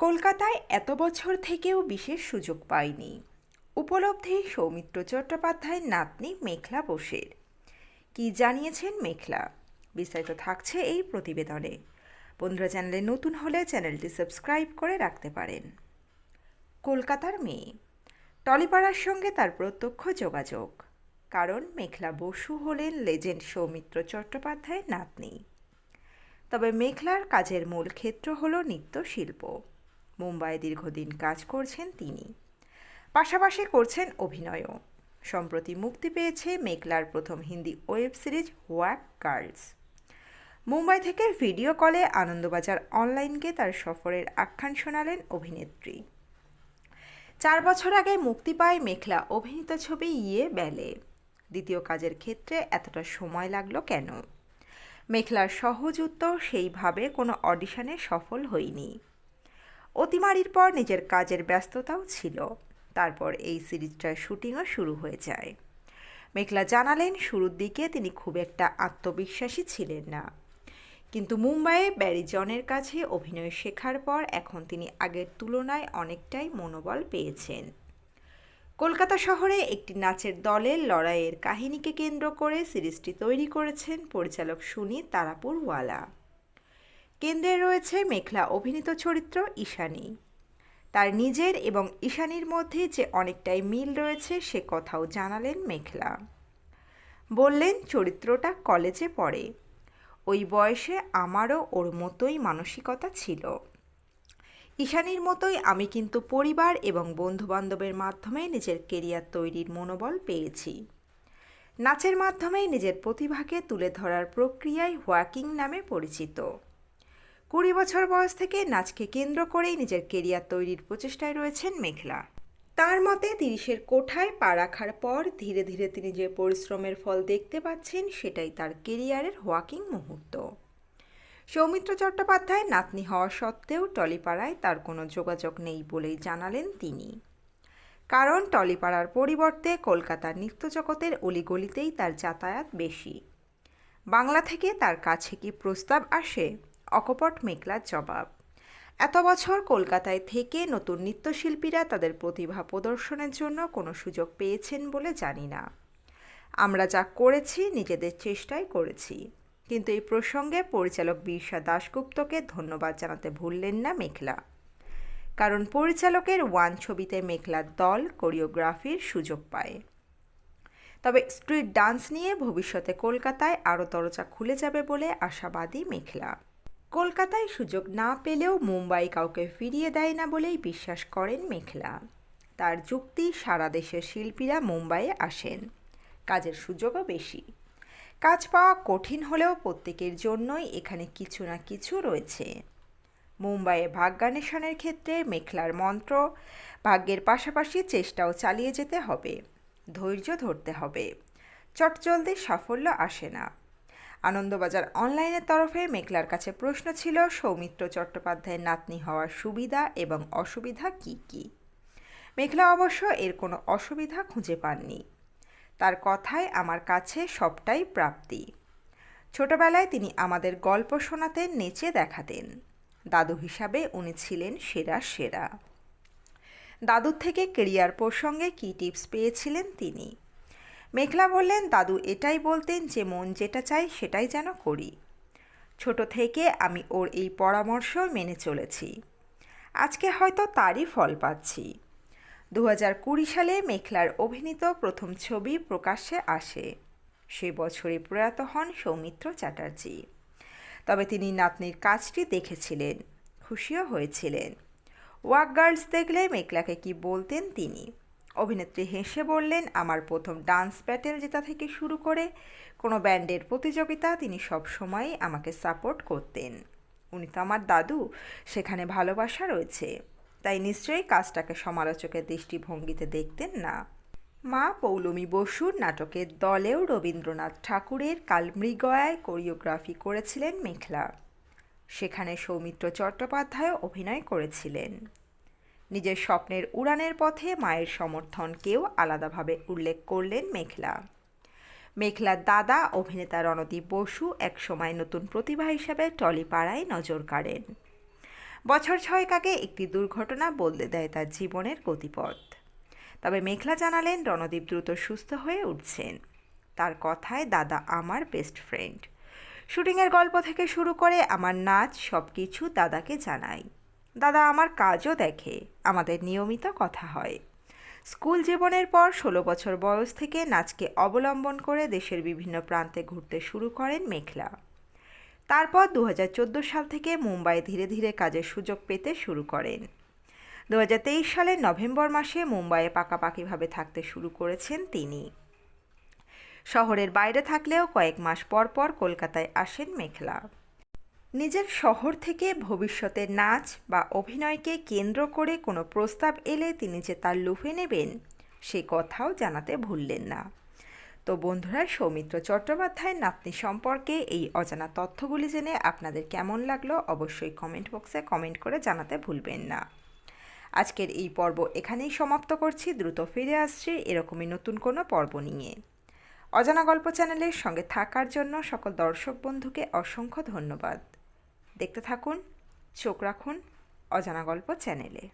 কলকাতায় এত বছর থেকেও বিশেষ সুযোগ পায়নি উপলব্ধি সৌমিত্র চট্টোপাধ্যায়ের নাতনি মেঘলা বোসের। কি জানিয়েছেন মেঘলা বিস্তারিত থাকছে এই প্রতিবেদনে। বন্ধুরা, চ্যানেলে নতুন হলে চ্যানেলটি সাবস্ক্রাইব করে রাখতে পারেন। কলকাতার মেয়ে। টলিপাড়ার সঙ্গে তার প্রত্যক্ষ যোগাযোগ। কারণ মেঘলা বসু হলেন লেজেন্ড সৌমিত্র চট্টোপাধ্যায়ের নাতনি। তবে মেঘলার কাজের মূল ক্ষেত্র হল নৃত্যশিল্প। মুম্বাইয়ে দীর্ঘদিন কাজ করছেন তিনি। পাশাপাশি করছেন অভিনয়ও। সম্প্রতি মুক্তি পেয়েছে মেঘলার প্রথম Hindi web series walk girls. Mumbai থেকে ভিডিও কলে আনন্দবাজার অনলাইনকে তার সফরের আখ্যান শোনালেন অভিনেত্রী। চার বছর আগে মুক্তি পায় মেঘলা অভিনীত ছবি ইয়ে বেলে। দ্বিতীয় কাজের ক্ষেত্রে এতটা সময় লাগল কেন? মেঘলার সহজ উত্তর সেইভাবে কোনো অডিশনে সফল হয়নি। অতিমারির পর নিজের কাজের ব্যস্ততাও ছিল। তারপর এই সিরিজটার শুটিংও শুরু হয়ে যায়। মেঘলা জানালেন, শুরুর দিকে তিনি খুব একটা আত্মবিশ্বাসী ছিলেন না। কিন্তু মুম্বাইয়ে ব্যারি জনের কাছে অভিনয় শেখার পর এখন তিনি আগের তুলনায় অনেকটাই মনোবল পেয়েছেন। কলকাতা শহরে একটি নাচের দলের লড়াইয়ের কাহিনীকে কেন্দ্র করে সিরিজটি তৈরি করেছেন পরিচালক সুনীত তারাপুরওয়ালা। কেন্দ্রে রয়েছে মেঘলা অভিনীত চরিত্র ঈশানী। তার নিজের এবং ঈশানীর মধ্যে যে অনেকটাই মিল রয়েছে, সে কথাও জানালেন মেঘলা বললেন, চরিত্রটা কলেজে পড়ে। ওই বয়সে আমারও ওর মতোই মানসিকতা ছিল। ঈশানীর মতোই আমি কিন্তু পরিবার এবং বন্ধুবান্ধবের মাধ্যমে নিজের কেরিয়ার তৈরির মনোবল পেয়েছি। নাচের মাধ্যমে নিজের প্রতিভাকে তুলে ধরার প্রক্রিয়ায় হোয়াকিং নামে পরিচিত। কুড়ি বছর বয়স থেকে নাচকে কেন্দ্র করেই নিজের কেরিয়ার তৈরির প্রচেষ্টায় রয়েছেন মেঘলা। তার মতে তিরিশের কোঠায় পা রাখার পর ধীরে ধীরে তিনি যে পরিশ্রমের ফল দেখতে পাচ্ছেন, সেটাই তার কেরিয়ারের হোয়াকিং মুহূর্ত। সৌমিত্র চট্টোপাধ্যায় নাতনি হওয়া সত্ত্বেও টলিপাড়ায় তার কোনো যোগাযোগ নেই বলেই জানালেন তিনি। কারণ টলিপাড়ার পরিবর্তে কলকাতার নৃত্যজগতের অলিগলিতেই তার যাতায়াত বেশি। বাংলা থেকে তার কাছে কি প্রস্তাব আসে? অকপট মেঘলার জবাব। এত বছর কলকাতায় থেকে নতুন নৃত্যশিল্পীরা তাদের প্রতিভা প্রদর্শনের জন্য কোনো সুযোগ পেয়েছেন বলে জানি না। আমরা যা করেছি, নিজেদের চেষ্টাই করেছি। কিন্তু এই প্রসঙ্গে পরিচালক বীরসা দাশগুপ্তকে ধন্যবাদ জানাতে ভুললেন না মেঘলা। কারণ পরিচালকের ওয়ান ছবিতে মেঘলার দল কোরিওগ্রাফির সুযোগ পায়। তবে স্ট্রিট ডান্স নিয়ে ভবিষ্যতে কলকাতায় আরও দরজা খুলে যাবে বলে আশাবাদী মেঘলা। কলকাতায় সুযোগ না পেলেও মুম্বাই কাউকে ফিরিয়ে দেয় না বলেই বিশ্বাস করেন মেঘলা তার যুক্তি, সারা দেশের শিল্পীরা মুম্বাইয়ে আসেন। কাজের সুযোগও বেশি। কাজ পাওয়া কঠিন হলেও প্রত্যেকের জন্যই এখানে কিছু না কিছু রয়েছে। মুম্বাইয়ে ভাগ্যান্বেষণের ক্ষেত্রে মেখলার মন্ত্র, ভাগ্যের পাশাপাশি চেষ্টাও চালিয়ে যেতে হবে। ধৈর্য ধরতে হবে। চটজলদি সাফল্য আসে না। আনন্দবাজার অনলাইনের তরফে মেঘলার কাছে প্রশ্ন ছিল, সৌমিত্র চট্টোপাধ্যায়ের নাতনি হওয়ার সুবিধা এবং অসুবিধা কি কি? মেঘলা অবশ্য এর কোনো অসুবিধা খুঁজে পাননি। তার কথায় আমার কাছে সবটাই প্রাপ্তি। ছোটবেলায় তিনি আমাদের গল্প শোনাতেন নেচে দেখাতেন। দাদু হিসাবে উনি ছিলেন সেরা সেরা। দাদুর থেকে কেরিয়ার প্রসঙ্গে কী টিপস পেয়েছিলেন তিনি? মেঘলা বললেন, দাদু, এটাই বলতেন যে মন যেটা চাই সেটাই যেন করি। ছোট থেকে আমি ওর এই পরামর্শ মেনে চলেছি। আজকে হয়তো তারই ফল পাচ্ছি। দু কুড়ি সালে মেঘলার অভিনীত প্রথম ছবি প্রকাশ্যে আসে। সে বছরে প্রয়াত হন সৌমিত্র চ্যাটার্জি। তবে তিনি নাতনির কাজটি দেখেছিলেন, খুশিও হয়েছিলেন। ওয়াক গার্লস দেখলে মেঘলাকে কি বলতেন তিনি? অভিনেত্রী হেসে বললেন, আমার প্রথম ডান্স ব্যাটেল জেতা থেকে শুরু করে কোনো ব্যান্ডের প্রতিযোগিতা তিনি সব সময়ই আমাকে সাপোর্ট করতেন। উনি তো আমার দাদু, সেখানে ভালোবাসা রয়েছে। তাই নিশ্চয়ই কাজটাকে সমালোচকের দৃষ্টিভঙ্গিতে দেখতেন না। মা পৌলমী বসুর নাটকের দলেও রবীন্দ্রনাথ ঠাকুরের কালমৃগয়ায় কোরিওগ্রাফি করেছিলেন মেঘলা। সেখানে সৌমিত্র চট্টোপাধ্যায় অভিনয় করেছিলেন। নিজের স্বপ্নের উড়ানের পথে মায়ের সমর্থনকেও আলাদাভাবে উল্লেখ করলেন মেঘলা। মেঘলার দাদা অভিনেতা রণদীপ বসু একসময় নতুন প্রতিভা হিসাবে টলিপাড়ায় নজর কাড়েন। বছর ছয়েক আগে একটি দুর্ঘটনা বদলে দেয় তার জীবনের গতিপথ। তবে মেঘলা জানালেন, রণদীপ দ্রুত সুস্থ হয়ে উঠছেন। তার কথায়, দাদা আমার বেস্ট ফ্রেন্ড শুটিংয়ের গল্প থেকে শুরু করে আমার নাচ সব কিছু দাদাকে জানাই দাদা আমার কাজও দেখে, আমাদের নিয়মিত কথা হয়। স্কুল জীবনের পর ষোলো বছর বয়স থেকে নাচকে অবলম্বন করে দেশের বিভিন্ন প্রান্তে ঘুরতে শুরু করেন মেঘলা তারপর দু হাজার চোদ্দ সাল থেকে মুম্বাই ধীরে ধীরে কাজের সুযোগ পেতে শুরু করেন। দু হাজার তেইশ সালের নভেম্বর মাসে মুম্বাইয়ে পাকাপাকিভাবে থাকতে শুরু করেছেন তিনি। শহরের বাইরে থাকলেও কয়েক মাস পর পর কলকাতায় আসেন মেঘলা নিজের শহর থেকে ভবিষ্যতে নাচ বা অভিনয়কে কেন্দ্র করে কোনো প্রস্তাব এলে তিনি যে তার লুফে নেবেন, সে কথাও জানাতে ভুললেন না। তো বন্ধুরা, সৌমিত্র চট্টোপাধ্যায়ের নাতনি সম্পর্কে এই অজানা তথ্যগুলি জেনে আপনাদের কেমন লাগল অবশ্যই কমেন্ট বক্সে কমেন্ট করে জানাতে ভুলবেন না। আজকের এই পর্ব এখানেই সমাপ্ত করছি। দ্রুত ফিরে আসছি এরকমই নতুন কোনো পর্ব নিয়ে। অজানা গল্প চ্যানেলের সঙ্গে থাকার জন্য সকল দর্শক বন্ধুকে অসংখ্য ধন্যবাদ। দেখতে থাকুন চোখ রাখুন অজানা গল্প চ্যানেলে।